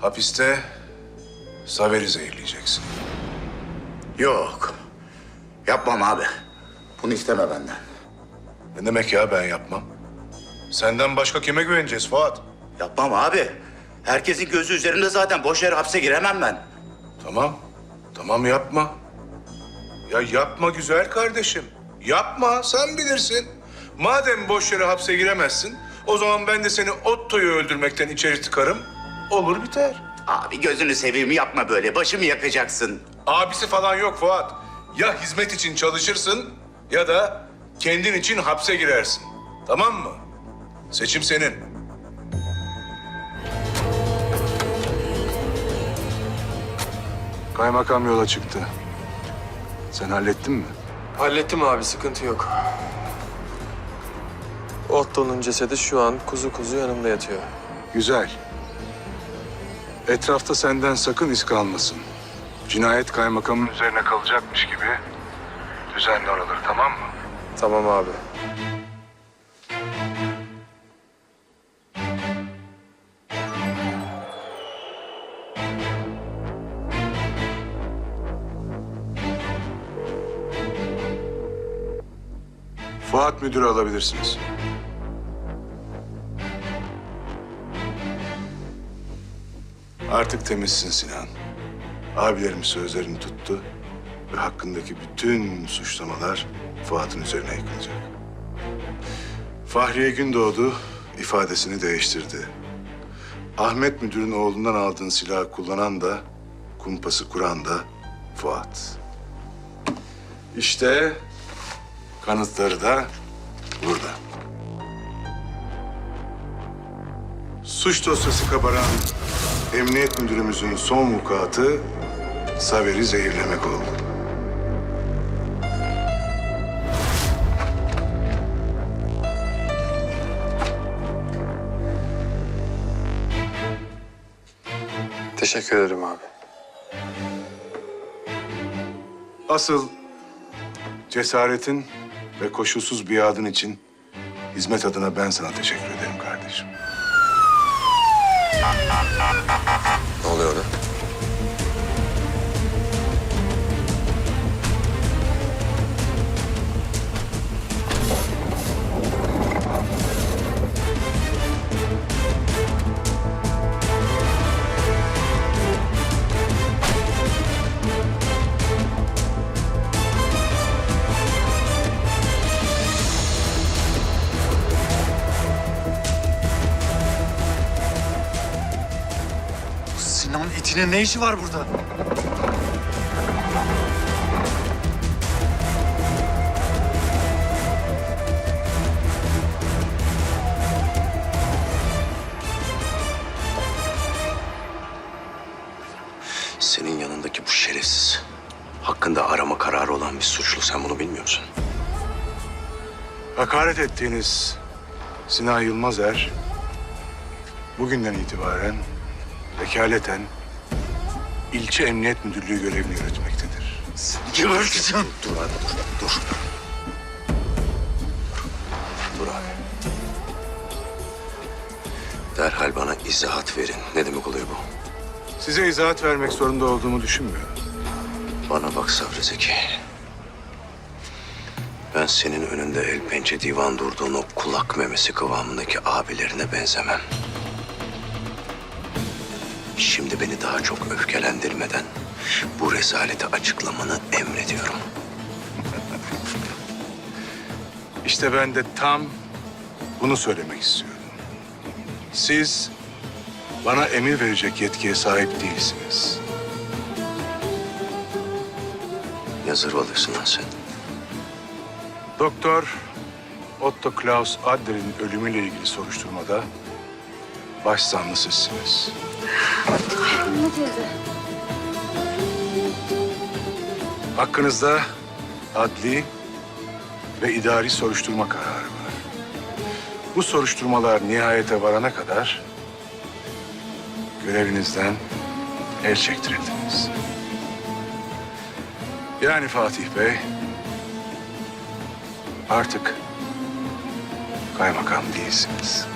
Hapiste Saver'i zehirleyeceksin. Yok. Yapmam abi. Bunu isteme benden. Ne demek ya ben yapmam? Senden başka kime güveneceğiz Fuat? Yapmam abi. Herkesin gözü üzerimde zaten. Boş yere hapse giremem ben. Tamam. Tamam yapma. Ya yapma güzel kardeşim. Yapma sen bilirsin. Madem boş yere hapse giremezsin, o zaman ben de seni Otto'yu öldürmekten içeri tıkarım. Olur biter. Abi gözünü seveyim yapma böyle. Başımı yakacaksın. Abisi falan yok Fuat. Ya hizmet için çalışırsın ya da kendin için hapse girersin. Tamam mı? Seçim senin. Kaymakam yola çıktı. Sen hallettin mi? Hallettim abi sıkıntı yok. Otto'nun cesedi şu an kuzu kuzu yanımda yatıyor. Güzel. Etrafta senden sakın iz kalmasın. Cinayet kaymakamın üzerine kalacakmış gibi düzenli oraları tamam mı? Tamam abi. Fuat müdürü alabilirsiniz. Artık temizsin Sinan. Abilerim sözlerini tuttu ve hakkındaki bütün suçlamalar Fuat'ın üzerine yıkılacak. Fahriye Gündoğdu ifadesini değiştirdi. Ahmet müdürün oğlundan aldığın silahı kullanan da, kumpası kuran da Fuat. İşte Kanıtları da burada. Suç dosyası kabaran emniyet müdürümüzün son vukuatı Saver'i zehirlemek oldu. Teşekkür ederim abi. Asıl cesaretin ve koşulsuz biadın için hizmet adına ben sana teşekkür ederim kardeşim. Sinan itinin ne işi var burada? Senin yanındaki bu şerefsiz. Hakkında arama kararı olan bir suçlu. Sen bunu bilmiyor musun? Hakaret ettiğiniz Sinan Yılmazer bugünden itibaren vekaleten ilçe emniyet müdürlüğü görevini yürütmektedir. Geberteceğim. Dur abi dur. Dur. Dur abi. Derhal bana izahat verin. Ne demek oluyor bu? Size izahat vermek zorunda olduğumu düşünmüyorum. Bana bak Sabri Zeki. Ben senin önünde el pençe divan durduğun o kulak memesi kıvamındaki abilerine benzemem. Şimdi beni daha çok öfkelendirmeden bu rezaleti açıklamanı emrediyorum. İşte ben de tam bunu söylemek istiyorum. Siz bana emir verecek yetkiye sahip değilsiniz. Ne zırvalıyorsun lan sen? Doktor Otto Klaus Adler'in ölümüyle ilgili soruşturmada başsanlı sizsiniz. Anne teyze. Hakkınızda adli ve idari soruşturma kararı var. Bu soruşturmalar nihayete varana kadar görevinizden el çektirildiniz. Yani Fatih Bey artık kaymakam değilsiniz.